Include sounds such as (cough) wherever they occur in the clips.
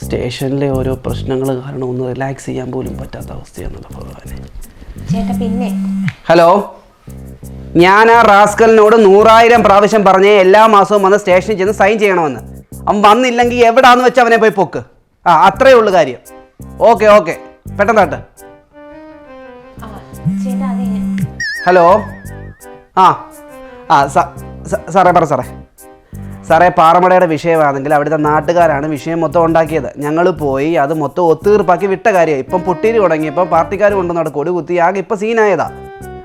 സ്റ്റേഷനിലെ ഓരോ പ്രശ്നങ്ങൾ കാരണം ഒന്ന് റിലാക്സ് ചെയ്യാൻ പോലും പറ്റാത്ത അവസ്ഥയാണല്ലോ ഭഗവാനെ. ചേട്ടാ പിന്നെ? ഹലോ? ഞാൻ ആ റാസ്കലിനോട് നൂറായിരം പ്രാവശ്യം പറഞ്ഞേ എല്ലാ മാസവും വന്ന് സ്റ്റേഷനിൽ ചെന്ന് സൈൻ ചെയ്യണമെന്ന്. അവൻ വന്നില്ലെങ്കിൽ എവിടാന്ന് വെച്ച് അവനെ പോയി പൊക്ക്. ആ അത്രയേ ഉള്ളു കാര്യം. Okay okay. പെട്ടെന്നാട്ട് ഹലോ? ആ ആ സാറേ പറ സാറേ. സാറേ പാറമടയുടെ വിഷയമാണെങ്കിൽ അവിടുത്തെ നാട്ടുകാരാണ് വിഷയം മൊത്തം ഉണ്ടാക്കിയത്. ഞങ്ങൾ പോയി അത് മൊത്തം ഒത്തുതീർപ്പാക്കി വിട്ട കാര്യമായി. ഇപ്പം പൊട്ടീര് തുടങ്ങിയപ്പോൾ പാർട്ടിക്കാർ കൊണ്ടുവന്നവിടെ കൊടി കുത്തി ആകെ ഇപ്പം സീനായതാ.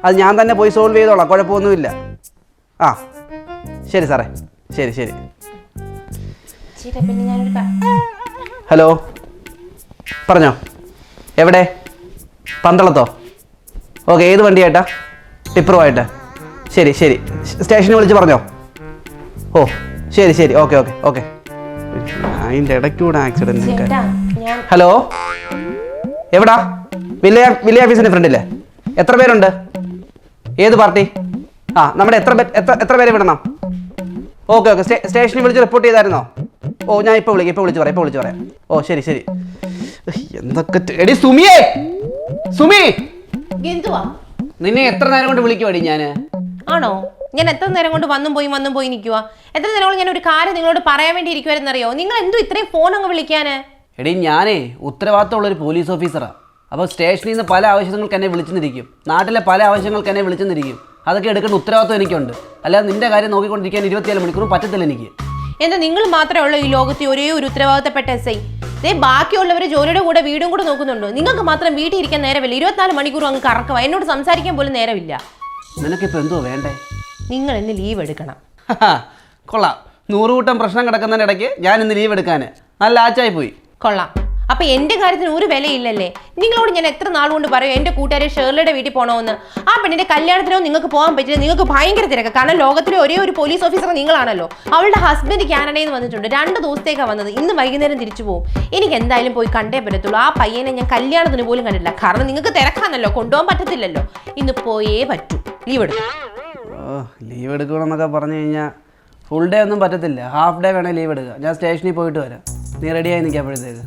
അത് ഞാൻ തന്നെ പോയി സോൾവ് ചെയ്തോളാം കുഴപ്പമൊന്നുമില്ല. ആ ശരി സാറേ ശരി ശരി. ഹലോ പറഞ്ഞോ. എവിടെ? പന്തളത്തോ? ഓക്കെ ഏത് വണ്ടിയായിട്ടാ ടിപ്പറുമായിട്ട്. ശരി ശരി. സ്റ്റേഷനിൽ വിളിച്ച് പറഞ്ഞോ. ഓ ശരി ശരി. Okay okay okay. അതിന്റെ ഇടയ്ക്കൂടെ ആക്സിഡന്റ് ഹലോ എവിടാ? വില്ലേ വില്ലേ ഓഫീസിന്റെ ഫ്രണ്ടില്ലേ എത്ര പേരുണ്ട്? ഏത് പാർട്ടി? ആ നമ്മുടെ എത്ര എത്ര എത്ര പേരെ വിടണം? Okay okay. സ്റ്റേഷനിൽ വിളിച്ച് റിപ്പോർട്ട് ചെയ്തായിരുന്നോ? ഓ ഞാൻ ഇപ്പോൾ വിളിക്കാം ഇപ്പോൾ വിളിച്ച് പറയാം ഇപ്പോൾ വിളിച്ച് പറയാം. ഓ ശരി ശരി. എന്തൊക്കെ എടി സുമിയേ! സുമി! നിന്നെ എത്ര നേരം കൊണ്ട് വിളിക്കുവാടി ഞാൻ ആണോ? ഞാൻ എത്ര നേരം കൊണ്ട് വന്നും പോയി വന്നും പോയി നിൽക്കുക എത്ര നേരം കൊണ്ട് ഞാൻ ഒരു കാര്യം നിങ്ങളോട് പറയാൻ വേണ്ടി ഇരിക്കുവായിരുന്നറിയോ? നിങ്ങൾ എന്തോ ഇത്രയും ഫോൺ അങ്ങ് വിളിക്കാന്? എടി ഞാനേ ഉത്തരവാദിത്തമുള്ളൊരു പോലീസ് ഓഫീസറാണ് അപ്പോൾ സ്റ്റേഷനിൽ നിന്ന് പല ആവശ്യങ്ങൾക്ക് എന്നെ വിളിച്ചെന്നിരിക്കും. നാട്ടിലെ പല ആവശ്യങ്ങൾക്ക് എന്നെ വിളിച്ചെന്നിരിക്കും. അതൊക്കെ എടുക്കേണ്ട ഉത്തരവാദിത്വം എനിക്കുണ്ട്. അല്ലാതെ നിന്റെ കാര്യം നോക്കിക്കൊണ്ടിരിക്കാൻ ഇരുപത്തിയേഴ് മണിക്കൂറും പറ്റത്തില്ല എനിക്ക്. എന്താ നിങ്ങൾ മാത്രമേ ഉള്ളൂ ഈ ലോകത്തെ ഒരേ ഒരു ഉത്തരവാദിത്തപ്പെട്ട എസ് ഐ? ദേ ബാക്കിയുള്ളവർ ജോലിയുടെ കൂടെ വീടും കൂടെ നോക്കുന്നുണ്ടോ. നിങ്ങൾക്ക് മാത്രം വീട്ടിൽ ഇരിക്കാൻ നേരമില്ല. ഇരുപത്തിനാല് മണിക്കൂർ അങ്ങ് കറക്കവാ. എന്നോട് സംസാരിക്കാൻ പോലും നേരമില്ല. നിനക്കിപ്പോൾ എന്തോ വേണ്ടേ? നിങ്ങൾ ഇന്ന് ലീവ് എടുക്കണം. കൊള്ളാം. നൂറുകൂട്ടം പ്രശ്നം കിടക്കുന്നതിനിടയ്ക്ക് ഞാൻ ഇന്ന് ലീവ് എടുക്കാൻ നല്ല ആച്ചായി പോയി കൊള്ളാം. അപ്പൊ എന്റെ കാര്യത്തിന് ഒരു വിലയില്ലല്ലേ? നിങ്ങളോട് ഞാൻ എത്ര നാൾ കൊണ്ട് പറയും എന്റെ കൂട്ടുകാരെ ഷേർലയുടെ വീട്ടിൽ പോണോന്ന്. ആ പെണ്ണിന്റെ കല്യാണത്തിനോ നിങ്ങൾക്ക് പോകാൻ പറ്റില്ല. നിങ്ങൾക്ക് ഭയങ്കര തിരക്ക്. കാരണം ലോകത്തിലെ ഒരേ ഒരു പോലീസ് ഓഫീസർ നിങ്ങളാണല്ലോ. അവളുടെ ഹസ്ബൻഡ് കാനഡയിൽ നിന്ന് വന്നിട്ടുണ്ട്. രണ്ട് ദിവസത്തേക്കാണ് വന്നത്. ഇന്ന് വൈകുന്നേരം തിരിച്ചു പോകും എനിക്ക് എന്തായാലും പോയി കണ്ടേ പറ്റത്തുള്ളൂ. ആ പയ്യനെ ഞാൻ കല്യാണത്തിന് പോലും കണ്ടില്ല കാരണം നിങ്ങൾക്ക് തിരക്കാണല്ലോ. കൊണ്ടുപോകാൻ പറ്റത്തില്ലല്ലോ. ഇന്ന് പോയേ പറ്റൂ. ലീവ് എടുക്കും. ലീവ് എടുക്കണമെന്നൊക്കെ പറഞ്ഞു കഴിഞ്ഞാൽ ഫുൾ ഡേ ഒന്നും പറ്റത്തില്ല. ഹാഫ് ഡേ വേണേൽ ലീവ് എടുക്കുക ഞാൻ സ്റ്റേഷനിൽ പോയിട്ട് വരാം. നീ റെഡിയായി നിൽക്കുമ്പോഴത്തേക്ക്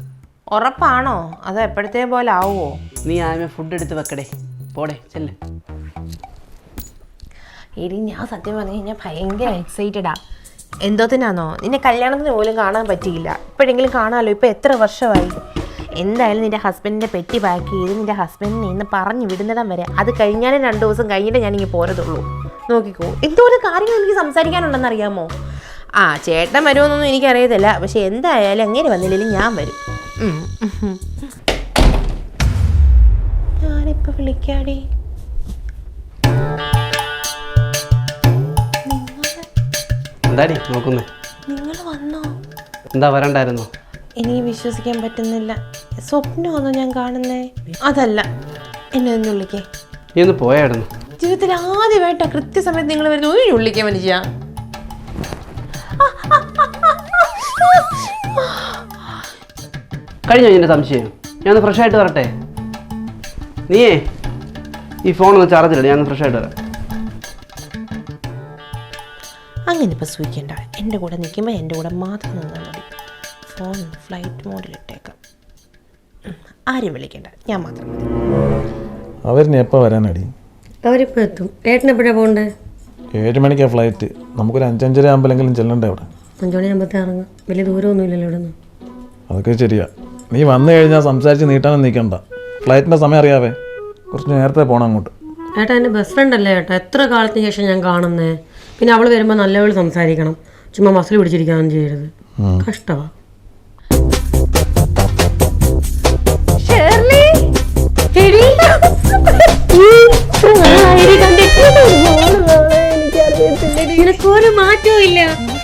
ഉറപ്പാണോ? അത് എപ്പോഴത്തേ പോലെ ആവുമോ നീ ആദ്യമേ ഫുഡ് എടുത്ത് വെക്കടേ. പോടെ ചെല്ല്. എടി ഞാൻ സത്യം പറഞ്ഞു കഴിഞ്ഞാൽ ഭയങ്കര എക്സൈറ്റഡാ എന്തോത്തിനാന്നോ നിന്നെ കല്യാണത്തിന് പോലും കാണാൻ പറ്റിയില്ല. ഇപ്പോഴെങ്കിലും കാണാമല്ലോ ഇപ്പോൾ എത്ര വർഷമായി? എന്തായാലും നിന്റെ ഹസ്ബൻഡിന്റെ പെട്ടി പാക്ക് ചെയ്ത് നിന്റെ ഹസ്ബൻഡിനെ ഇന്ന് പറഞ്ഞു വിടുന്നിടം വരെ. അത് കഴിഞ്ഞാലും രണ്ട് ദിവസം കഴിഞ്ഞിട്ട് ഞാനിങ്ങനെ പോരതുള്ളൂ നോക്കിക്കോ. എന്തോരം കാര്യങ്ങൾ എനിക്ക് സംസാരിക്കാനുണ്ടെന്ന് അറിയാമോ? ആ ചേട്ടൻ വരുമെന്നൊന്നും എനിക്കറിയത്തില്ല. പക്ഷെ എന്തായാലും അങ്ങനെ വന്നില്ലെങ്കിലും ഞാൻ വരും. ഞാനിപ്പോ. ഞാനിപ്പോൾ വിളിക്കാടി. എന്താടി നോക്കുന്നേ? നിങ്ങൾ വന്നോ? എന്താ വരണ്ടായിരുന്നോ? എനിക്ക് വിശ്വസിക്കാൻ പറ്റുന്നില്ല. സ്വപ്നമാണോ ഞാൻ കാണുന്നേ? അതല്ല. എന്നെ ഒന്ന് വിളിക്കേ. നീ ഒന്ന് പോയായിരുന്നു? ജീവിതത്തിൽ ആദ്യമായിട്ടാ കൃത്യസമയത്ത് നിങ്ങൾ വരുന്ന ഒരു ഉള്ളിക്കാൻ മനുഷ്യ. കഴിഞ്ഞോ നിന്റെ സംശയം? ഞാൻ ഫ്രഷ് ആയിട്ട് വരട്ടെ. നീയേ ഈ ഫോൺ ഒന്ന് ചാർജില്ല ഞാൻ ഫ്രഷ് ആയിട്ട് വരാം. അങ്ങനെ ഇപ്പം സൂചിക്കേണ്ട എന്റെ കൂടെ നിൽക്കുമ്പോൾ എന്റെ കൂടെ മാത്രം നിന്നാൽ മതി. ഫോൺ ഫ്ലൈറ്റ് മോഡിലിട്ടേക്കാം ഇട്ടേക്കാം. ആരും വിളിക്കേണ്ട. ഞാൻ മാത്രം മതി. അവരിനെ എപ്പോൾ വരാനടി? അവരിപ്പോൾ എത്തും. ഏട്ടൻ എപ്പോഴാണ് പോകണ്ടേ? ഏഴ് മണിക്കാണ് ഫ്ലൈറ്റ് നമുക്കൊരു അഞ്ചഞ്ചര ആകുമ്പോഴെങ്കിലും ചെല്ലണ്ടേ അവിടെ? അഞ്ചു മണിയാകുമ്പോഴത്തേ ഇറങ്ങാം. വലിയ ദൂരമൊന്നുമില്ലല്ലോ ഇവിടെ നിന്ന് അതൊക്കെ ശരിയാ. നീ വന്നു കഴിഞ്ഞാൽ സംസാരിച്ച് നീട്ടാനും നിൽക്കണ്ട ഫ്ലൈറ്റിന്റെ സമയം അറിയാവേ? കുറച്ച് നേരത്തെ പോണം അങ്ങോട്ട്. ഏട്ടാ എന്റെ ബെസ്റ്റ് ഫ്രണ്ട് അല്ലേ ഏട്ടാ? എത്ര കാലത്തിന് ശേഷം ഞാൻ കാണുന്നേ? പിന്നെ അവൾ വരുമ്പോൾ നല്ലവൾ സംസാരിക്കണം. ചുമ്മാ മസിൽ പിടിച്ചിരിക്കാനും ചെയ്യരുത്. കഷ്ടമാ നിനക്കൊരു മാറ്റവും ഇല്ല.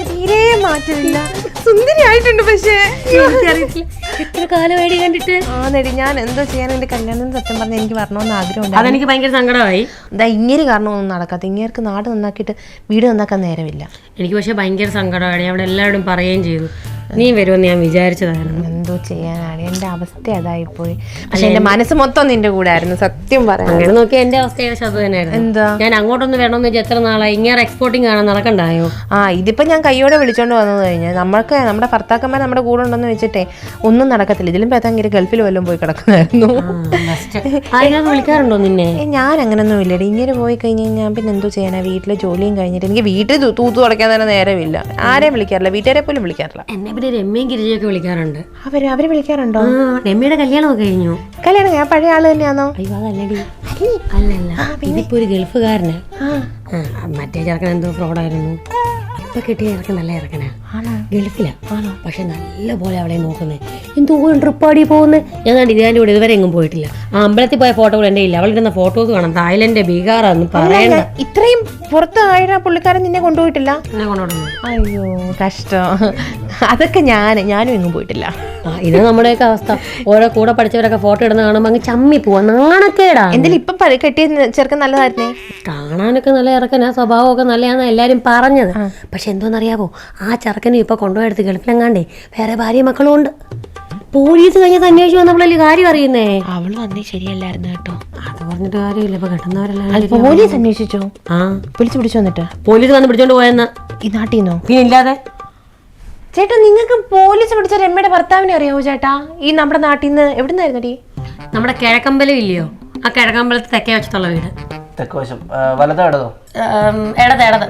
തീരെ മാറ്റമില്ല. സുന്ദരിയായിട്ടുണ്ട് പക്ഷേ. എനിക്കറിയത്തില്ല. എത്ര കാലമായിട്ട് കണ്ടിട്ട്? ആ നെടി ഞാൻ എന്തോ ചെയ്യാൻ എന്റെ കല്യാണം സത്യം പറഞ്ഞാൽ എനിക്ക് വരണമെന്ന് ആഗ്രഹമുണ്ട് അതെനിക്ക് ഭയങ്കര സങ്കടമായി. എന്താ ഇങ്ങനെ കാരണമൊന്നും നടക്കാത്ത ഇങ്ങേർക്ക് നാട് നന്നാക്കിയിട്ട് വീട് നന്നാക്കാൻ നേരമില്ല. എനിക്ക് പക്ഷേ ഭയങ്കര സങ്കടമായി ഞാൻ അവിടെ എല്ലാവരും പറയുകയും ചെയ്തു. നീ വരുമെന്ന് ഞാൻ വിചാരിച്ചതായിരുന്നു. എന്തോ ചെയ്യാനാണ്. എന്റെ അവസ്ഥ അതായിപ്പോയി. പക്ഷെ എന്റെ മനസ്സ് മൊത്തം നിന്റെ കൂടെ ആയിരുന്നു സത്യം പറയാം. അങ്ങനെ നോക്കി എന്റെ അവസ്ഥ ഏകദേശം അത് തന്നെയായിരുന്നു. എന്താ? ഞാൻ അങ്ങോട്ടൊന്നും വേണമെന്ന് വെച്ചാൽ എത്ര നാളായി? ഇങ്ങനെ എക്സ്പോർട്ടിങ് കാണാൻ നടക്കണ്ടായോ? ആ ഇതിപ്പോ ഞാൻ കൈയോടെ വിളിച്ചോണ്ട് വന്നത് കഴിഞ്ഞാൽ നമ്മൾക്ക് നമ്മുടെ ഭർത്താക്കന്മാർ നമ്മുടെ കൂടെ ഉണ്ടെന്ന് വെച്ചിട്ടേ ഒന്നും നടക്കത്തില്ല. ഇതിലും പേത്തെങ്കിൽ ഗൾഫിൽ വല്ലതും പോയി കിടക്കുന്നായിരുന്നു. ആരെങ്കിലും വിളിക്കാറുണ്ടോ നിന്നെ? ഞാൻ അങ്ങനൊന്നും ഇല്ലടി. ഇങ്ങനെ പോയി കഴിഞ്ഞ് കഴിഞ്ഞാൽ പിന്നെ എന്തോ ചെയ്യാനാ? വീട്ടിലെ ജോലിയും കഴിഞ്ഞിട്ട് എനിക്ക് വീട്ടിൽ തൂത്തു തുടക്കാൻ തന്നെ നേരമില്ല. ആരെയും വിളിക്കാറില്ല. വീട്ടുകാരെ പോലും വിളിക്കാറില്ല. എന്നെ പിന്നെ രമ്യയും ഗിരിജയൊക്കെ വിളിക്കാറുണ്ട്. അവർ അവർ വിളിക്കാറുണ്ടോ? ആ രമ്യയുടെ കല്യാണമൊക്കെ കഴിഞ്ഞു. കല്യാണം ഞാൻ പഴയ ആൾ തന്നെയാണോ? അയ്യോ അതല്ലടി. അല്ലല്ല. ഇതിപ്പോ ഒരു ഗൾഫുകാരനാ. മറ്റേ ചെറുക്കൻ എന്തോ ഫ്രോഡായിരുന്നു ഇപ്പൊ കിട്ടിയ ചെറുക്കൻ നല്ല ചെറുക്കനാ. ഗൾഫിലാ. പക്ഷെ നല്ല പോലെ അവളെ നോക്കുന്നേ. എന്തോ ട്രിപ്പാടി പോകുന്നത് ഞാൻ കണ്ടി ഇതിന്റെ കൂടെ ഇതുവരെ എങ്ങും പോയിട്ടില്ല. ആ അമ്പലത്തിൽ പോയ ഫോട്ടോകൾ എന്റെ ഇല്ല അവളിരുന്ന ഫോട്ടോസ് കാണാം. തായ്ലൻഡ് ബീഹാറാന്ന് പറയണ്ട. ഇത്രയും പുറത്ത് ആയിരം പുള്ളിക്കാരൻ നിന്നെ കൊണ്ടുപോയിട്ടില്ല? എന്നെ കൊണ്ടുവിടുന്നു അയ്യോ കഷ്ടം. അതൊക്കെ ഞാൻ ഞാനും എങ്ങും പോയിട്ടില്ല. ഇത് നമ്മുടെയൊക്കെ അവസ്ഥ. ഓരോ കൂടെ പഠിച്ചവരൊക്കെ ഫോട്ടോ ഇടുന്ന കാണുമ്പോൾ അങ്ങ് ചമ്മി പോവാ. നാണക്കേടാ. എന്തെങ്കിലും ഇപ്പൊ കെട്ടിയ ചെറുക്കൻ നല്ലതായിരുന്നേ? കാണാനൊക്കെ നല്ല ഇറക്കനാ സ്വഭാവമൊക്കെ നല്ലതാണെന്ന് എല്ലാരും പറഞ്ഞത്. പക്ഷെ എന്തോന്നറിയാവോ? ആ ചെറുക്കനും കൊണ്ടുപോയി കൊണ്ടുപോയെടുത്ത് ഗൾഫിലെങ്ങാണ്ടേ വേറെ ഭാര്യ മക്കളും ഉണ്ട്. പോലീസ് കഴിഞ്ഞത് അന്വേഷിച്ച് വന്നപ്പോഴല്ലേ കാര്യം അറിയുന്നേ? അവൾ തന്നെ ശരിയല്ലായിരുന്നു കേട്ടോ. അത് പറഞ്ഞിട്ട് കാര്യമില്ല ഇപ്പൊ കിട്ടുന്നവരല്ല പോലീസ് അന്വേഷിച്ചോ? ആ. വിളിച്ചു പിടിച്ചു വന്നിട്ട് പോലീസ് വന്ന് പിടിച്ചോണ്ട് പോയെന്ന്. ഈ നാട്ടിൽ നിന്നോ? പിന്നെ ഇല്ലാതെ? ചേട്ടാ നിങ്ങൾക്ക് പോലീസ് പിടിച്ച രമ്മയുടെ ഭർത്താവിനെ അറിയാവോ ചേട്ടാ? ഈ നമ്മുടെ നാട്ടിൽ നിന്ന് എവിടുന്നായിരുന്നു ടീ നമ്മുടെ കിഴക്കമ്പലം ഇല്ലയോ? ആ കിഴക്കമ്പലത്ത് തെക്കേ വെച്ചിട്ടുള്ള വീട്. തെക്കുവശം വലതോ ഇടതോ ഇടത് ഇടത്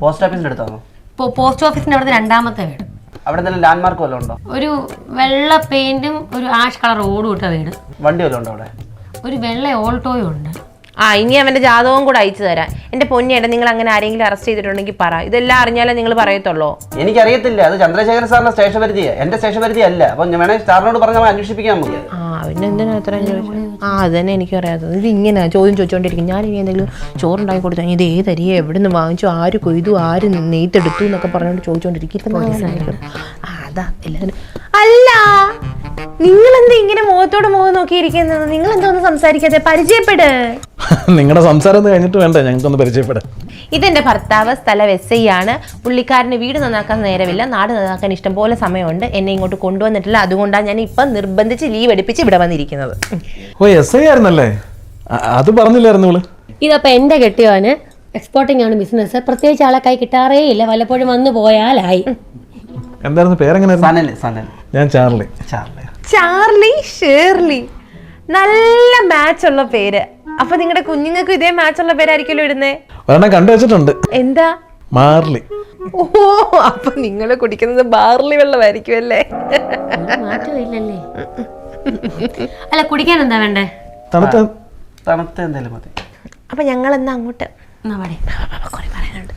പോസ്റ്റ് ഓഫീസിന്റെ അടുത്താണോ? പോസ്റ്റ് ഓഫീസിന്റെ അവിടുത്തെ രണ്ടാമത്തെ വീട്. അവിടെ എന്തെങ്കിലും ലാൻഡ് മാർക്ക് വല്ലതും ഉണ്ടോ? ഒരു വെള്ള പെയിന്റും ഒരു ആഷ് കളർ ഓടും ഇട്ട വീട്. വണ്ടി വല്ലതും ഉണ്ടോ അവിടെ? ഒരു വെള്ള ഓൾട്ടോയും ഉണ്ട്. ആ ഇനി അവന്റെ ജാതകവും കൂടെ അയച്ചു തരാം. എന്റെ പൊന്നേട്ടൻ നിങ്ങൾ അങ്ങനെ ആരെങ്കിലും അറസ്റ്റ് ചെയ്തിട്ടുണ്ടെങ്കിൽ പറ. ഇതെല്ലാം അറിഞ്ഞാലേ നിങ്ങൾ പറയത്തുള്ളൂ. എനിക്കറിയത്തില്ല. അത് ചന്ദ്രശേഖരൻ സാറിന്റെ സ്റ്റേഷൻ പരിധിയാണ് എന്റെ സ്റ്റേഷൻ പരിധി അല്ല. അപ്പോൾ ഞാൻ വേണേൽ സാറിനോട് പറഞ്ഞാൽ അന്വേഷിപ്പിക്കാൻ നമുക്ക്. ആ പിന്നെ എന്തിനാ അത്ര ചോദിച്ചു ആ അതന്നെ എനിക്ക് അറിയാത്തത് ഇത് ഇങ്ങനെ ചോദ്യം ചോദിച്ചോണ്ടിരിക്കും. ഞാൻ ഇനി എന്തെങ്കിലും ചോറുണ്ടാക്കി കൊടുത്തു ഇത് ഏതരിയെ എവിടെ നിന്ന് വാങ്ങിച്ചു? ആര് കൊയ്തു? ആര് നെയ്ത്തെടുത്തു എന്നൊക്കെ പറഞ്ഞുകൊണ്ട് ചോദിച്ചോണ്ടിരിക്കും. ആ അതാ എല്ലാവരും അല്ല! നിങ്ങൾ എന്താ ഇങ്ങനെ മുഖത്തോട് മുഖം നോക്കിയിരിക്കുന്നത്? നിങ്ങൾ എന്താ ഒന്ന് സംസാരിക്കാതെ? പരിചയപ്പെട്. (laughs) നിങ്ങളുടെ സംസാരം ഒന്ന് കഴിഞ്ഞിട്ട് വേണ്ട? ഞങ്ങൾക്കൊന്ന് പരിചയപ്പെടാം. ഇതെന്റെ ഭർത്താവ് സ്ഥലം എസ് ഐ ആണ്. പുള്ളിക്കാരന് വീട് നന്നാക്കാൻ നേരമില്ല. നാട് നന്നാക്കാൻ ഇഷ്ടം പോലെ സമയമുണ്ട്. എന്നെ ഇങ്ങോട്ട് കൊണ്ടുവന്നിട്ടില്ല. അതുകൊണ്ടാണ് ഞാൻ ഇപ്പം നിർബന്ധിച്ച് ലീവ് എടുപ്പിച്ച് ഇവിടെ വന്നിരിക്കുന്നത്. ഓ എസ് ഐ ആയിരുന്നല്ലേ? അത് പറഞ്ഞില്ലായിരുന്നു ഇവൾ. എന്റെ എന്റെ കെട്ടിയവന് എക്സ്പോർട്ടിംഗ് ആണ് ബിസിനസ് പ്രത്യേകിച്ച് ആളെ കൈ കിട്ടാറേ ഇല്ല വല്ലപ്പോഴും വന്നു പോയാലായി. എന്തായിരുന്നു? പേരെങ്ങനെ സനൽ സനൽ ഞാൻ ചാർലി ചാർലി ചാർലി ഷേർലി നല്ല മാച്ച് ഉള്ള പേര്. അപ്പൊ നിങ്ങളുടെ കുഞ്ഞുങ്ങൾക്ക് ഇതേ മാച്ച് ഉള്ള പേരായിരിക്കുമല്ലോ ഇടുന്നേ? ഒരെണ്ണം കണ്ടു വെച്ചിട്ടുണ്ട്. എന്താ? മാർലി ഓ അപ്പൊ നിങ്ങൾ കുടിക്കുന്നത് ബാർലി വെള്ളമായിരിക്കും അല്ലേ? മാറ്റമില്ലല്ലേ? അല്ല കുടിക്കാൻ എന്താ വേണ്ടേ? തണുത്ത തണുത്ത എന്തെങ്കിലും മതി. അപ്പൊ ഞങ്ങൾ എന്നാ അങ്ങോട്ട് എന്നാ പറയാനുണ്ട്.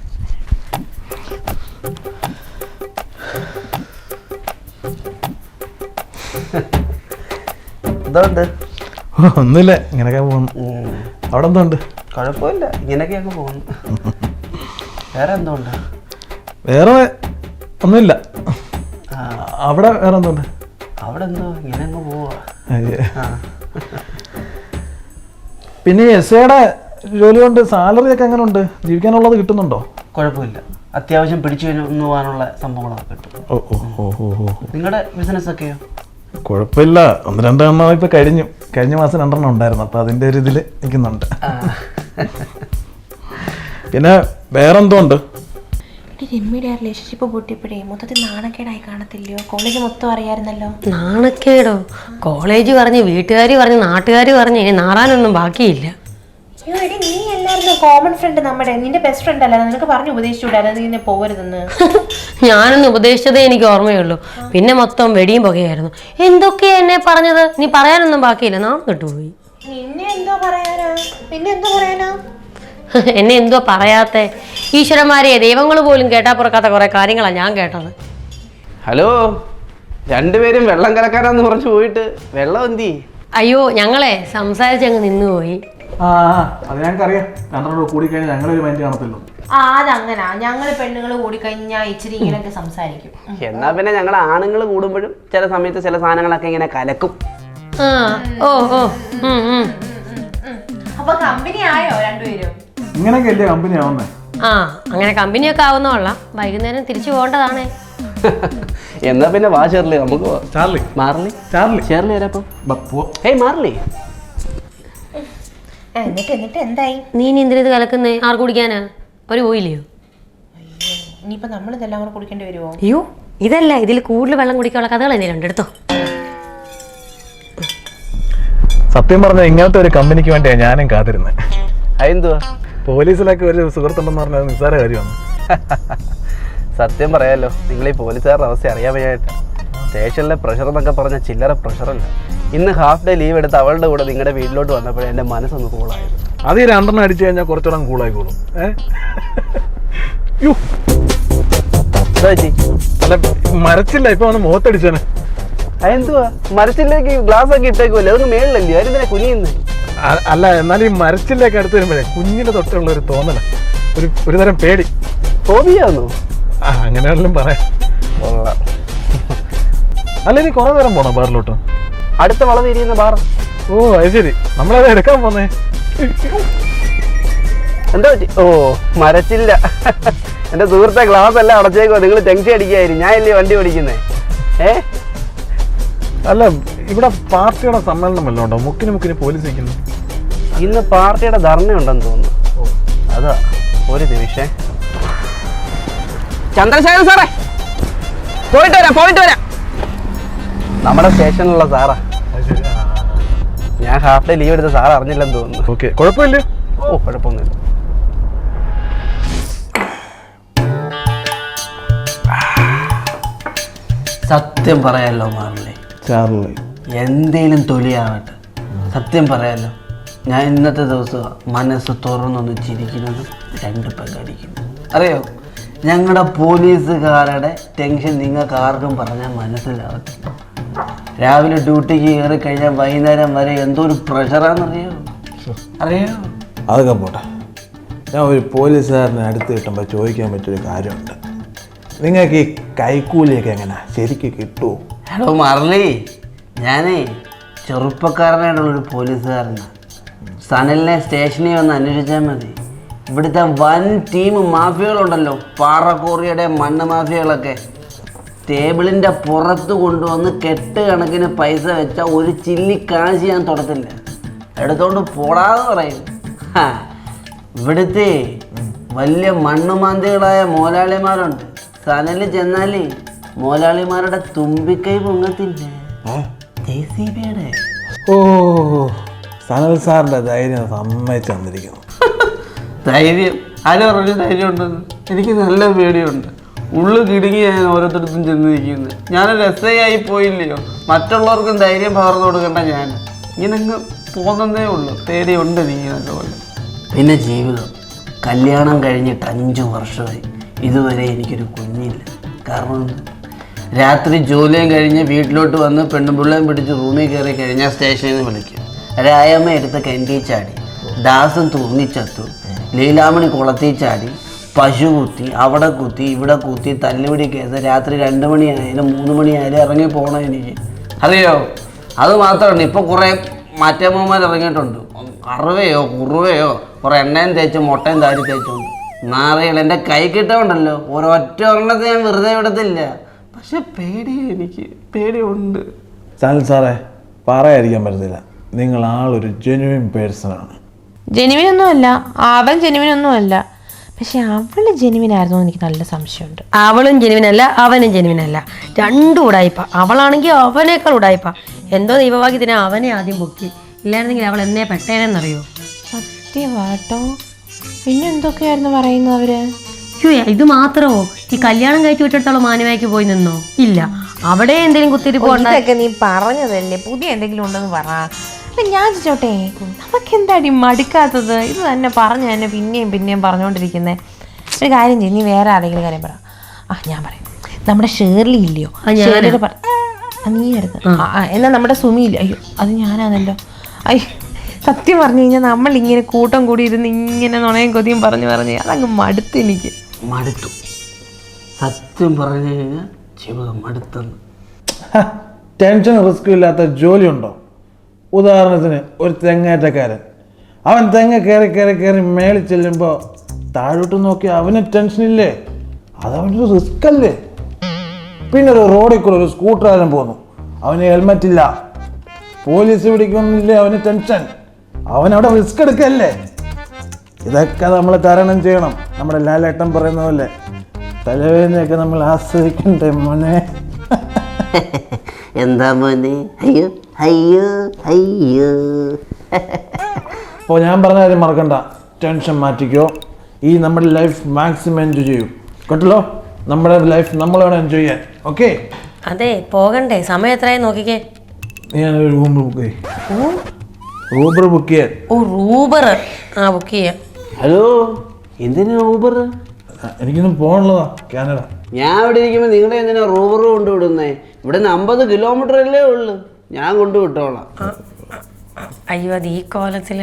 എന്തുകൊണ്ട് ഒന്നുമില്ല ഇങ്ങനെയൊക്കെ പോകുന്നു. അവിടെ എന്തോണ്ട്? കുഴപ്പമില്ല ഇങ്ങനെയൊക്കെ പോകുന്നു. വേറെ എന്തുകൊണ്ട് വേറെ ഒന്നുമില്ല. അവിടെ വേറെ എന്തുണ്ട്? അവിടെ എന്തോ ഇങ്ങനെ അങ്ങ് പോവാ. പിന്നെ എസ് ഐയുടെ ജോലി കൊണ്ട് സാലറി ഒക്കെ എങ്ങനെ ഉണ്ട് ജീവിക്കാനുള്ളത് കിട്ടുന്നുണ്ടോ? കുഴപ്പമില്ല. അത്യാവശ്യം പിടിച്ചു പോകാനുള്ള സംഭവങ്ങളൊക്കെ കിട്ടും. നിങ്ങളുടെ ബിസിനസ് ഒക്കെയോ? കുഴപ്പമില്ല. ഒന്ന് രണ്ടെണ്ണം ഇപ്പൊ കഴിഞ്ഞു. കഴിഞ്ഞ മാസം രണ്ടെണ്ണം ഉണ്ടായിരുന്നു. അപ്പൊ അതിന്റെ ഒരു ഇതിൽ നിൽക്കുന്നുണ്ട്. പിന്നെ വേറെന്തോ ഉണ്ട്? രമ്യയുടെ റിലേഷൻഷിപ്പ് പൊട്ടിയപ്പോഴേ മൊത്തത്തിൽ നാണക്കേടായി കാണത്തില്ലയോ? കോളേജ് മൊത്തം അറിയായിരുന്നല്ലോ. നാണക്കേടോ? കോളേജ് പറഞ്ഞ് വീട്ടുകാർ പറഞ്ഞ് നാട്ടുകാർ പറഞ്ഞ് ഇനി നാറാനൊന്നും ബാക്കിയില്ല. നീ അല്ലായിരുന്നു കോമൺ ഫ്രണ്ട് നമ്മുടെ നിന്റെ ബെസ്റ്റ് ഫ്രണ്ട് അല്ല നിനക്ക് പറഞ്ഞു ഉപദേശിച്ചുകൂടായിരുന്നു നീ ഇങ്ങനെ പോകരുതെന്ന് (laughs) ഞാനൊന്ന് ഉപദേശിച്ചതേ എനിക്ക് ഓർമ്മയുള്ളൂ. പിന്നെ മൊത്തം വെടിയും പുകയായിരുന്നു. എന്തൊക്കെയാ എന്നെ പറഞ്ഞത്? നീ പറയാനൊന്നും ബാക്കിയില്ല. നാം കിട്ടുപോയി നിന്നെ എന്തോ പറയാനാ? നിന്നെ എന്തോ പറയാനാ? (laughs) എന്നെ എന്തോ പറയാത്തെ? ഈശ്വരന്മാരെ ദൈവങ്ങൾ പോലും കേട്ടാ പുറക്കാത്ത കുറെ കാര്യങ്ങളാ ഞാൻ കേട്ടത്. ഹലോ രണ്ടുപേരും വെള്ളം കലക്കാനാന്ന് പറഞ്ഞു പോയിട്ട് വെള്ളം എന്തി? അയ്യോ ഞങ്ങളെ സംസാരിച്ചങ്ങ് നിന്നുപോയി. ആ അത് ഞങ്ങൾക്കറിയാം. രണ്ടെണ്ണം കൂടി കഴിഞ്ഞാൽ ഞങ്ങളൊരു മൈൻഡ് കാണത്തില്ലോ ആ അതങ്ങനാ. ഞങ്ങൾ പെണ്ണുങ്ങൾ കൂടിക്കഴിഞ്ഞാൽ ഇച്ചിരി ഇങ്ങനെയൊക്കെ സംസാരിക്കും. എന്നാ പിന്നെ ഞങ്ങൾ ആണുങ്ങൾ കൂടുമ്പോഴും ചില സമയത്ത് ചില സാധനങ്ങളൊക്കെ ഇങ്ങനെ കലക്കും. ആ ഓ ഓ. ഉം, ഉം. അപ്പൊ കമ്പനി ആയോ രണ്ടുപേരും? ഇങ്ങനെയൊക്കെ അല്ലേ കമ്പനി ആവുന്നേ? ആ അങ്ങനെ കമ്പനിയൊക്കെ ആവുന്നോളാം വൈകുന്നേരം തിരിച്ചു പോകേണ്ടതാണേ. എന്നാ പിന്നെ വാ ഷെർലി നമുക്ക് പോവാം. ചാർലി. മാർലി? ചാർലി. ഷെർലി വരാപ്പം ബാ, പോ. Hey Marley. എന്നിട്ട് എന്നിട്ട് എന്തായി? നീ ഇനി എന്തിനാ ഇത് കലക്കുന്നേ? ആർക്ക് കുടിക്കാനാ? ഒരു പോയില്ലയോ? ഇനിയിപ്പോ നമ്മൾ ഇതെല്ലാം കൂടെ കുടിക്കേണ്ടി വരുമോ അയ്യോ ഇതല്ല ഇതിൽ കൂടുതൽ വെള്ളം കുടിക്കാനുള്ള കഥകൾ എന്തെങ്കിലും എടുത്തോ. സത്യം പറഞ്ഞ ഇങ്ങനത്തെ ഒരു കമ്പനിക്ക് വേണ്ടിയാണ് ഞാനും കാത്തിരുന്നത് അതെന്തുവാ? പോലീസിലൊക്കെ ഒരു സുഹൃത്തുണ്ടെന്ന് പറഞ്ഞാൽ നിസ്സാര കാര്യമാണ്. സത്യം പറയാലോ നിങ്ങൾ ഈ പോലീസുകാരുടെ അവസ്ഥ അറിയാൻ വയ്യായിട്ട്. സ്റ്റേഷനിലെ പ്രഷർ എന്നൊക്കെ പറഞ്ഞ ചില്ലറ പ്രഷറല്ല. ഇന്ന് ഹാഫ് ഡേ ലീവ് എടുത്ത് അവളുടെ കൂടെ നിങ്ങളുടെ വീട്ടിലോട്ട് വന്നപ്പോഴേ എന്റെ മനസ്സൊന്ന് കൂളായിരുന്നു അത് ഈ രണ്ടെണ്ണം അടിച്ചു കഴിഞ്ഞാൽ കുറച്ചുകൂടെ കൂളായിക്കോളും അല്ല മരച്ചില്ല ഇപ്പൊ അവന് മുഖത്തടിച്ചാണ് അതെന്തുവാ മരച്ചില്ലേക്ക് ഗ്ലാസ് ഒക്കെ ഇട്ടേക്കുമല്ലേ അതൊന്നും മേളിലല്ലേ? ആരും കുനിയുന്നു? കുഞ്ഞിന്ന് അല്ല എന്നാൽ ഈ മരച്ചിലേക്ക് അടുത്ത് വരുമ്പോഴേ കുഞ്ഞിന്റെ തൊട്ടുള്ള ഒരു തോന്നല. ഒരു ഒരു തരം പേടി. ഹോബിയാന്നോ ആ അങ്ങനെയാണെങ്കിലും പറയാം. അല്ല ഇനി കുറെ നേരം പോണോ ബാറിലോട്ട്? അടുത്ത വളവ് തിരിയുന്ന ബാർ. ഓ അത് ശരി. നമ്മളത് എടുക്കാൻ പോന്നേ. എന്താ പറ്റി ഓ മരച്ചില്ല. എന്റെ സുഹൃത്തെ ഗ്ലാസ് എല്ലാം അടച്ചേക്കോ നിങ്ങൾ ടെൻഷൻ അടിക്കായിരുന്നു. ഞാൻ ഇല്ലേ വണ്ടി ഓടിക്കുന്നേ? ഏ? അല്ല ഇവിടെ പാർട്ടിയുടെ സമ്മേളനം വല്ലതും ഉണ്ടോ? മുക്കിന് മുക്കിന് പോലീസ് നിൽക്കുന്നു. ഇന്ന് പാർട്ടിയുടെ ധർണയുണ്ടെന്ന് തോന്നുന്നു. അതാ ഒരു നിമിഷേ. ചന്ദ്രശേഖരൻ സാറേ പോയിട്ട് വരാം പോയിട്ട് വരാം. നമ്മുടെ സ്റ്റേഷനിലുള്ള സാറാ. ഞാൻ ഹാഫ് ഡേ ലീവ് എടുത്ത സാർ അറിഞ്ഞില്ലെന്ന് തോന്നുന്നു. ഓക്കെ കുഴപ്പമില്ല. ഓ കുഴപ്പമൊന്നുമില്ല. സത്യം പറയാലോ മാറില്ലേ ചാർലി. എന്തേലും തൊലിയാവട്ടെ. സത്യം പറയാലോ ഞാൻ ഇന്നത്തെ ദിവസം മനസ്സ് തുറന്നൊന്ന് ചിരിക്കുന്നത് രണ്ട് പെങ്കടിക്കുന്നു അറിയോ? ഞങ്ങളുടെ പോലീസുകാരുടെ ടെൻഷൻ നിങ്ങൾക്ക് ആർക്കും പറഞ്ഞാൽ മനസ്സിലാവത്തില്ല. രാവിലെ ഡ്യൂട്ടിക്ക് കയറി കഴിഞ്ഞാൽ വൈകുന്നേരം വരെ എന്തോ ഒരു പ്രഷറാണെന്നറിയോ അറിയോ? അതൊക്കെ പോട്ടെ. ഞാൻ ഒരു പോലീസുകാരനെ അടുത്ത് കിട്ടുമ്പോൾ ചോദിക്കാൻ പറ്റിയൊരു കാര്യമുണ്ട്. നിങ്ങൾക്ക് ഈ കൈക്കൂലിയൊക്കെ എങ്ങനെ? ശരിക്ക് കിട്ടുമോ ഹലോ മറലി ഞാനേ ചെറുപ്പക്കാരനായിട്ടുള്ളൊരു പോലീസുകാരനാണ് സനലിനെ സ്റ്റേഷനിൽ വന്ന് അന്വേഷിച്ചാൽ മതി. ഇവിടുത്തെ വൻ ടീം മാഫിയകളുണ്ടല്ലോ. പാറക്കോറിയുടെ മണ്ണ് മാഫിയകളൊക്കെ. ടേബിളിന്റെ പുറത്ത് കൊണ്ടുവന്ന് കെട്ട് കണക്കിന് പൈസ വെച്ചാൽ ഒരു ചില്ലി കാശ് ഞാൻ തുടത്തില്ല. എടുത്തോണ്ട് പോടാതെ പറയും. ഇവിടുത്തെ വലിയ മണ്ണുമാന്തികളായ മോലാളിമാരുണ്ട്. സനൽ ചെന്നാൽ മോലാളിമാരുടെ തുമ്പിക്കൈ പൊങ്ങത്തില്ലേ? ഓ സനൽ സാറിന്റെ ധൈര്യം സമ്മതിച്ചു തന്നിരിക്കുന്നു ധൈര്യം. ആരും പറഞ്ഞു ധൈര്യം ഉണ്ടെന്ന് എനിക്ക് നല്ല പേടിയുണ്ട്. ഉള്ളു കിടുങ്ങി ഞാൻ ഓരോരുത്തടത്തും ചെന്ന് നിൽക്കുന്നത് ഞാനൊരു എസ് ഐ ആയി പോയില്ലയോ? മറ്റുള്ളവർക്കും ധൈര്യം പകർന്നു കൊടുക്കേണ്ട ഞാൻ. ഇങ്ങനെ പോകുന്നതേ ഉള്ളൂ. പേടിയുണ്ട് നീ നല്ലപോലെ. പിന്നെ ജീവിതം. കല്യാണം കഴിഞ്ഞിട്ട് അഞ്ച് വർഷമായി. ഇതുവരെ എനിക്കൊരു കുഞ്ഞില്ല. കാരണം രാത്രി ജോലിയും കഴിഞ്ഞ് വീട്ടിലോട്ട് വന്ന് പെണ്ണുപിള്ളയും പിടിച്ച് റൂമിൽ കയറി കഴിഞ്ഞാൽ സ്റ്റേഷനിൽ നിന്ന് വിളിക്കും. രായമ്മ എടുത്ത് കെൻഡി ചാടി. ദാസൻ തൂങ്ങിച്ചത്തു. ലീലാമണി കുളത്തിൽ ചാടി. പശു കുത്തി അവിടെ കുത്തി ഇവിടെ കുത്തി തല്ലുപിടി കേസ് രാത്രി രണ്ട് മണിയായാലും മൂന്ന് മണിയായാലും ഇറങ്ങി പോകണം എനിക്ക്. അറിയോ? അത് മാത്രമല്ല ഇപ്പോൾ കുറേ മാറ്റമ്മമാർ ഇറങ്ങിയിട്ടുണ്ട്. അറുവയോ കുറുവയോ കുറേ എണ്ണയും തേച്ച് മുട്ടയും താരി തേച്ചുണ്ട് നാറികൾ എന്റെ കൈ കിട്ടുന്നുണ്ടല്ലോ ഒരൊറ്റ ഒരെണ്ണത്തെ ഞാൻ വെറുതെ വിടത്തില്ല. പക്ഷെ പേടി എനിക്ക്. പേടിയുണ്ട്. ചാനൽ സാറേ പറയാതിരിക്കാൻ പറ്റത്തില്ല. നിങ്ങൾ ആളൊരു ജെനുവിൻ ആണ്. ജെനുവിനൊന്നുമല്ല ആവൻ ജെനുവിനൊന്നുമല്ല പക്ഷെ അവൾ ജെനുവിനായിരുന്നു എനിക്ക് നല്ല സംശയമുണ്ട്. അവളും ജെനുവിനല്ല അവനും ജെനുവിനല്ല രണ്ടും ഉടായിപ്പ. അവളാണെങ്കിൽ അവനേക്കാൾ ഉടായിപ്പ. എന്തോ ദൈവഭാഗ്യത്തിന് അവനെ ആദ്യം പൊക്കി ഇല്ലായിരുന്നെങ്കിൽ അവൾ എന്നേ പെട്ടേനെന്നറിയോ? സത്യവാട്ടോ. പിന്നെ എന്തൊക്കെയായിരുന്നു പറയുന്നത് അവർ? അയ്യോ ഇത് മാത്രമോ? ഈ കല്യാണം കഴിച്ചു വിട്ടിടത്തോളം മാനുവായിക്ക് പോയി നിന്നോ? ഇല്ല. അവിടെ എന്തെങ്കിലും കുത്തിരി ഇതൊക്കെ നീ പറഞ്ഞതല്ലേ. പുതിയ എന്തെങ്കിലും ഉണ്ടെന്ന് പറ. അല്ല ഞാൻ ചോട്ടെ നമുക്ക് എന്താടി മടുക്കാത്തത്? ഇത് തന്നെ പറഞ്ഞ തന്നെ പിന്നെയും പിന്നെയും പറഞ്ഞുകൊണ്ടിരിക്കുന്നത് ഒരു കാര്യം ചെയ്യും നീ വേറെ ആരെങ്കിലും കാര്യം പറ. ആ ഞാൻ പറയാം. നമ്മുടെ ഷേർലി ഇല്ലയോ? ഷേർലിയുടെ പറ നീ എന്നാ നമ്മുടെ സുമി ഇല്ല? അയ്യോ അത് ഞാനാണല്ലോ. അയ്യോ സത്യം പറഞ്ഞു കഴിഞ്ഞാൽ നമ്മൾ ഇങ്ങനെ കൂട്ടം കൂടി ഇരുന്ന് ഇങ്ങനെ നുണയും കൊതിയും പറഞ്ഞു പറഞ്ഞ് അതങ്ങ് മടുത്ത് എനിക്ക്. മടുത്തു. സത്യം പറഞ്ഞു കഴിഞ്ഞാൽ ജീവിതം മടുത്തെന്ന്. ടെൻഷൻ റിസ്ക് ഇല്ലാത്ത ജോലിയുണ്ടോ? ഉദാഹരണത്തിന് ഒരു തെങ്ങേറ്റക്കാരൻ. അവൻ തെങ്ങ് കയറി കയറി കയറി മേളിൽ ചെല്ലുമ്പോൾ താഴോട്ട് നോക്കി അവന് ടെൻഷൻ ഇല്ലേ? അതവനൊരു റിസ്ക് അല്ലേ? പിന്നെ ഒരു റോഡിൽ കൂടെ ഒരു സ്കൂട്ടറുകാരൻ പോന്നു. അവന് ഹെൽമെറ്റ് ഇല്ല. പോലീസ് പിടിക്കുന്നില്ലേ അവന് ടെൻഷൻ അവൻ അവിടെ റിസ്ക് എടുക്കല്ലേ? ഇതൊക്കെ നമ്മൾ തരണം ചെയ്യണം. നമ്മുടെ ലാലേട്ടൻ പറയുന്ന പോലെ തലവേദനയൊക്കെ നമ്മൾ ആസ്വദിക്കണ്ടേ മോനെ? (laughs) എന്താ മോനെ? അയ്യോ അയ്യോ അയ്യോ. അപ്പോൾ ഞാൻ പറഞ്ഞ കാര്യം മറക്കണ്ട. ടെൻഷൻ മാറ്റിക്കോ. ഈ നമ്മുടെ ലൈഫ് മാക്സിമം എൻജോയ് ചെയ്യൂ. കേട്ടല്ലോ? നമ്മുടെ ലൈഫ് നമ്മൾ വേണം എൻജോയ് ചെയ്യാൻ. ഓക്കെ അതെ പോകണ്ടേ. സമയം എത്രയായി നോക്കിക്കേ. ഞാൻ ഒരു റൂം ബുക്ക് ചെയ്യും ഊബർ ബുക്ക് ചെയ്യാൻ. ഓ റൂബർ ആ ബുക്ക് ചെയ്യാം. ഹലോ എന്തിനാ ഊബർ എനിക്കൊന്നും പോകണുള്ളതാ കാനഡ. ഞാൻ ഇവിടെ ഇരിക്കുമ്പോൾ നിങ്ങളെ എന്തിനാ റൂബർ കൊണ്ടുവിടുന്നേ? ഇവിടെ നിന്ന് അമ്പത് കിലോമീറ്റർ അല്ലേ ഉള്ളു. ഞാൻ കൊണ്ടുവിട്ടോളാം. അയ്യോ അത് ഈ കോലത്തിൽ.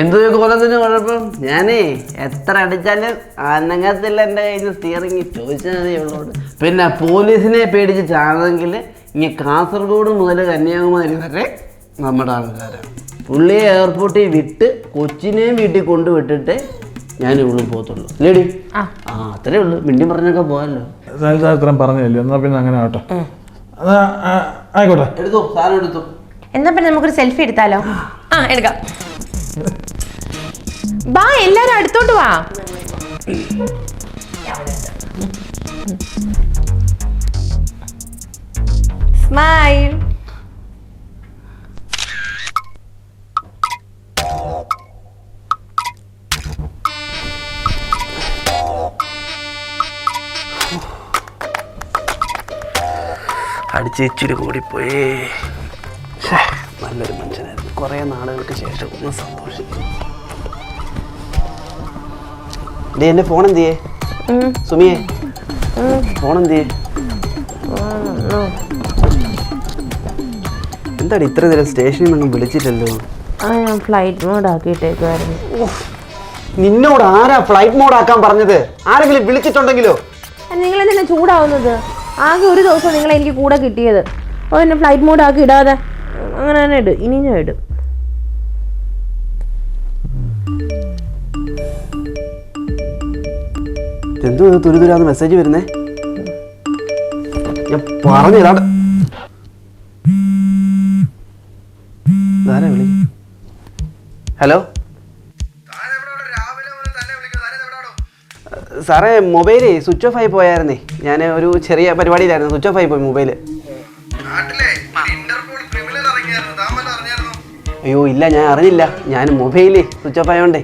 എന്ത് കോലത്തിന് കുഴപ്പം? ഞാനേ എത്ര അടിച്ചാലും അനങ്ങത്തില്ല എന്റെ കയ്യിൽ സ്റ്റിയറിങ് ചോദിച്ചാൽ മതി പിന്നെ പോലീസിനെ പേടിച്ച് ചാണെങ്കിൽ ഇനി കാസർഗോഡ് മുതൽ കന്യാകുമാരി വരെ നമ്മുടെ ആൾക്കാരാണ് പുള്ളിയെ എയർപോർട്ടിൽ വിട്ട് കൊച്ചിനെയും വീട്ടിൽ കൊണ്ടുവിട്ടിട്ട് ഞാൻ ഉള്ളു പോകത്തുള്ളൂ. ലേഡി ആ. അത്രേ ഉള്ളൂ. മിണ്ടി പറഞ്ഞൊക്കെ പോകാമല്ലോ സാർ ഇത്രയും പറഞ്ഞില്ലേ? എന്നാ പിന്നെ അങ്ങനെ ആവട്ടെ. എന്നാ, ആ, ആയിക്കോട്ടെ. എടുത്തോ? സാധനം എടുത്തു? എന്നാ പിന്നെ നമുക്കൊരു സെൽഫി എടുത്താലോ? ആ എടുക്കാം. ബാ എല്ലാരും അടുത്തോട്ട് വാ. സ്മൈൽ അടിച്ച് ഇച്ചിരി കൂടിപ്പോയി നല്ലൊരു മനുഷ്യനായിരുന്നു. കുറേ നാളുകൾക്ക് ശേഷം ഒന്ന് സന്തോഷിച്ചു. ഡേ എന്റെ ഫോൺ എന്ത് ചെയ്യേ സുമിയെ ഫോൺ എന്ത് ചെയ്യേ എന്താടി ഇത്ര നേരം സ്റ്റേഷനിൽ നിന്നും വിളിച്ചിട്ടല്ലോ ആ ഞാൻ ഫ്ലൈറ്റ് മോഡ് ആക്കിയിട്ടേക്കുമായിരുന്നു നിന്നോട് ആരാ ഫ്ലൈറ്റ് മോഡ് ആക്കാൻ പറഞ്ഞത്? ആരെങ്കിലും വിളിച്ചിട്ടുണ്ടെങ്കിലോ? നിങ്ങൾ എന്തിനാ ചൂടാവുന്നത്? ആകെ ഒരു ദിവസം നിങ്ങൾ എനിക്ക് കൂടെ കിട്ടിയത്. അപ്പോൾ എന്നെ ഫ്ലൈറ്റ് മോഡ് ആക്കി ഇടാതെ അങ്ങനെ തന്നെ ഇടും. ഇനി ഞാൻ ഇടും. എന്തോ തുരുതുരാന്ന് മെസ്സേജ് വരുന്നേ? ഞാൻ വിളി ഹലോ? സാറേ മൊബൈലേ സ്വിച്ച് ഓഫ് ആയി പോയായിരുന്നേ. ഞാൻ ഒരു ചെറിയ പരിപാടിയിലായിരുന്നു സ്വിച്ച് ഓഫ് ആയി പോയി മൊബൈൽ. അയ്യോ ഇല്ല ഞാൻ അറിഞ്ഞില്ല. ഞാൻ മൊബൈൽ സ്വിച്ച് ഓഫ് ആയതുകൊണ്ടേ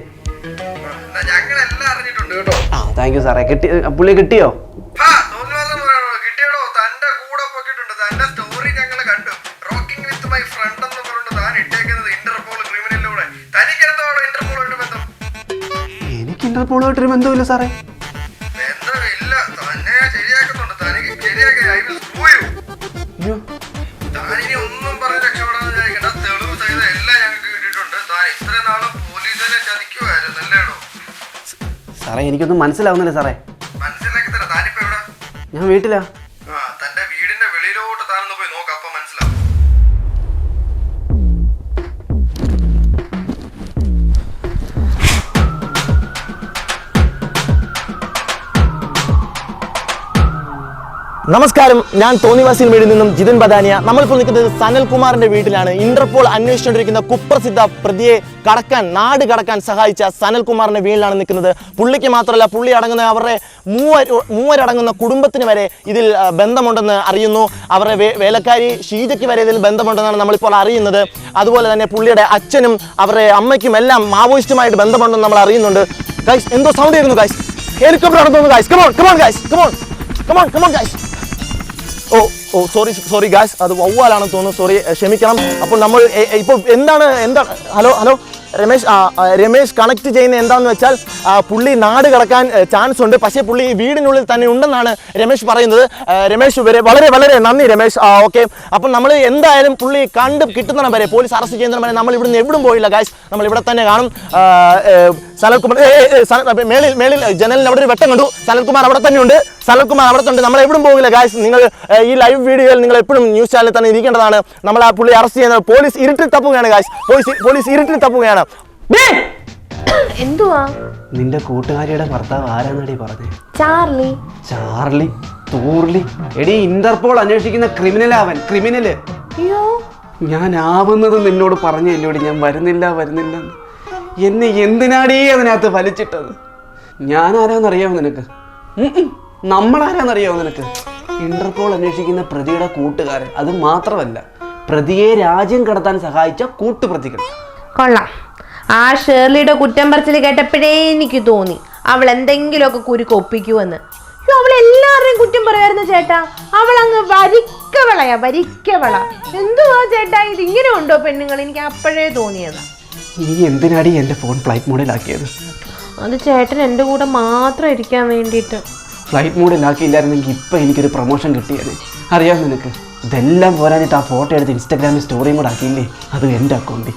ആ താങ്ക് യു സാറേ. കിട്ടി പുള്ളി കിട്ടിയോ? എനിക്ക് ഇന്റർപോളുമായിട്ടൊരു ബന്ധമില്ല പൊക്കിട്ടുണ്ട് സാറേ എനിക്കൊന്നും മനസ്സിലാവുന്നില്ല സാറേ. ഞാൻ വീട്ടിലാ. നമസ്കാരം. ഞാൻ തോന്നിവാസിൽ വീടിൽ നിന്നും ജിതിൻ ബദാനിയ. നമ്മളിപ്പോൾ നിൽക്കുന്നത് സനൽകുമാറിന്റെ വീട്ടിലാണ്. ഇന്റർപോൾ അന്വേഷിച്ചുകൊണ്ടിരിക്കുന്ന കുപ്രസിദ്ധ പ്രതിയെ കടക്കാൻ നാട് കടക്കാൻ സഹായിച്ച സനൽകുമാറിന്റെ വീട്ടിലാണ് നിൽക്കുന്നത്. പുള്ളിക്ക് മാത്രമല്ല പുള്ളി അടങ്ങുന്ന അവരുടെ മൂവർ മൂവരടങ്ങുന്ന കുടുംബത്തിന് വരെ ഇതിൽ ബന്ധമുണ്ടെന്ന് അറിയുന്നു. അവരുടെ വേലക്കാരി ഷീജയ്ക്ക് വരെ ഇതിൽ ബന്ധമുണ്ടെന്നാണ് നമ്മളിപ്പോൾ അറിയുന്നത്. അതുപോലെ തന്നെ പുള്ളിയുടെ അച്ഛനും അവരുടെ അമ്മയ്ക്കും എല്ലാം മാവോയിസ്റ്റുമായിട്ട് ബന്ധമുണ്ടെന്ന് നമ്മൾ അറിയുന്നുണ്ട്. എന്തോ സൗണ്ട് ആയിരുന്നു ഹെലികോപ്റ്റർ നടന്നു guys come on come on guys come on come on come on guys oh oh sorry sorry guys അത് വവ്വാലാണെന്ന് തോന്നുന്നു സോറി ക്ഷമിക്കണം. അപ്പോൾ നമ്മൾ ഇപ്പോൾ എന്താണ് എന്താണ് hello hello Ramesh Ramesh connect ചെയ്യുന്ന എന്താണെന്ന് വെച്ചാൽ പുള്ളി നാട് കടക്കാൻ ചാൻസ് ഉണ്ട്. പക്ഷേ പുള്ളി വീടിനുള്ളിൽ തന്നെ ഉണ്ടെന്നാണ് രമേശ് പറയുന്നത്. രമേശ് വരെ വളരെ വളരെ നന്ദി രമേശ്. ഓക്കെ അപ്പം നമ്മൾ എന്തായാലും പുള്ളി കണ്ട് കിട്ടുന്നിടം വരെ പോലീസ് അറസ്റ്റ് ചെയ്യുന്നിടം വരെ നമ്മൾ ഇവിടുന്ന് എവിടും പോയില്ല ഗായ്സ് നമ്മൾ ഇവിടെ തന്നെ കാണും. സനൽകുമാർ മേളിൽ മേളിൽ ജനലിന് അവിടെ ഒരു വെട്ടം കണ്ടു. സനൽകുമാർ അവിടെ തന്നെ ഉണ്ട്. സനൽകുമാർ അവിടെ തന്നെ ഉണ്ട്. നമ്മൾ എവിടും പോകില്ല ഗായ്സ് നിങ്ങൾ ഈ ലൈവ് വീഡിയോയിൽ നിങ്ങൾ എപ്പോഴും ന്യൂസ് ചാനലിൽ തന്നെ ഇരിക്കേണ്ടതാണ്. നമ്മൾ ആ പുള്ളി അറസ്റ്റ് ചെയ്യുന്നത് പോലീസ് ഇരുട്ടിൽ തപ്പുകയാണ് ഗായ്സ് പോലീസ് പോലീസ് ഇരുട്ടിൽ തപ്പുകയാണ്. എന്തുവാ? നിന്റെ കൂട്ടുകാരിയുടെ ഭർത്താവ് ആരാന്നടി പറഞ്ഞു? ചാർലി. ചാർലി തൂർലി. എടി ഇന്റർപോൾ അന്വേഷിക്കുന്ന ക്രിമിനൽ അവൻ ക്രിമിനൽ അയ്യോ. ഞാൻ ആവുന്നത് നിന്നോട് പറഞ്ഞു എന്നോട് ഞാൻ വരുന്നില്ല വരുന്നില്ല എന്ന്. എന്തിനാടീ അതിനകത്ത് വലിച്ചിട്ടത്? ഞാൻ ആരാന്നറിയാമോ നിനക്ക് നമ്മൾ. നമ്മളാരാന്നറിയാമോ നിനക്ക്? ഇന്റർപോൾ അന്വേഷിക്കുന്ന പ്രതിയുടെ കൂട്ടുകാരൻ. അത് മാത്രമല്ല പ്രതിയെ രാജ്യം കടത്താൻ സഹായിച്ച കൂട്ടുപ്രതികൾ. കൊള്ളാം. ആ ഷേർലിയുടെ കുറ്റം പറച്ചിൽ കേട്ടപ്പോഴേ എനിക്ക് തോന്നി. അവൾ എന്തെങ്കിലുമൊക്കെ കുരുക്ക് ഒപ്പിക്കുമെന്ന് അവൾ എല്ലാവരുടെയും കുറ്റം പറയായിരുന്നു ചേട്ടാ. അവൾ അങ്ങ് വരിക്കവളയാ വരിക്കവള. എന്തുവാ ചേട്ടാ ഇത് ഇങ്ങനെ ഉണ്ടോ പെണ്ണുങ്ങൾ? എനിക്ക് അപ്പോഴേ തോന്നിയതാ. നീ എന്തിനാടി എന്റെ ഫോൺ ഫ്ലൈറ്റ് മോഡിലാക്കിയത്? അത് ചേട്ടൻ എന്റെ കൂടെ മാത്രം ഇരിക്കാൻ വേണ്ടിയിട്ട്. ഫ്ലൈറ്റ് മോഡിലാക്കിയില്ലായിരുന്നെങ്കിൽ ഇപ്പം എനിക്കൊരു പ്രൊമോഷൻ കിട്ടിയത് അറിയാം നിനക്ക്. ഇതെല്ലാം പോരാഞ്ഞിട്ട് ആ ഫോട്ടോ എടുത്ത് ഇൻസ്റ്റാഗ്രാമിൽ സ്റ്റോറിയും കൂടെ ആക്കിയില്ലേ? അത് എന്റെ അക്കൗണ്ടിൽ.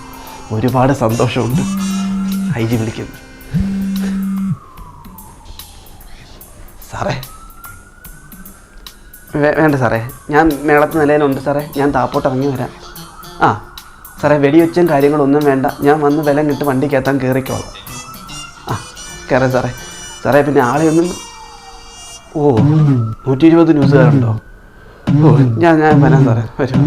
ഒരുപാട് സന്തോഷമുണ്ട്. ഐ ജി വിളിക്കുന്നു. സാറേ. വേണ്ട സാറേ. ഞാൻ മേളത്ത് നിലയിലുണ്ട് സാറേ. ഞാൻ താപ്പോട്ട് ഇറങ്ങി വരാം. ആ. സാറേ വെടിവെച്ചും കാര്യങ്ങളൊന്നും വേണ്ട. ഞാൻ വന്ന് വിലം കിട്ട് വണ്ടി കയറ്റാൻ കയറിക്കോളാം ആ കയറാം സാറേ. സാറേ പിന്നെ ആളെ ഒന്നും ഓ നൂറ്റി ഇരുപത് ന്യൂസുകാരുണ്ടോ? ഓ ഞാൻ ഞാൻ വരാം സാറേ. വരും.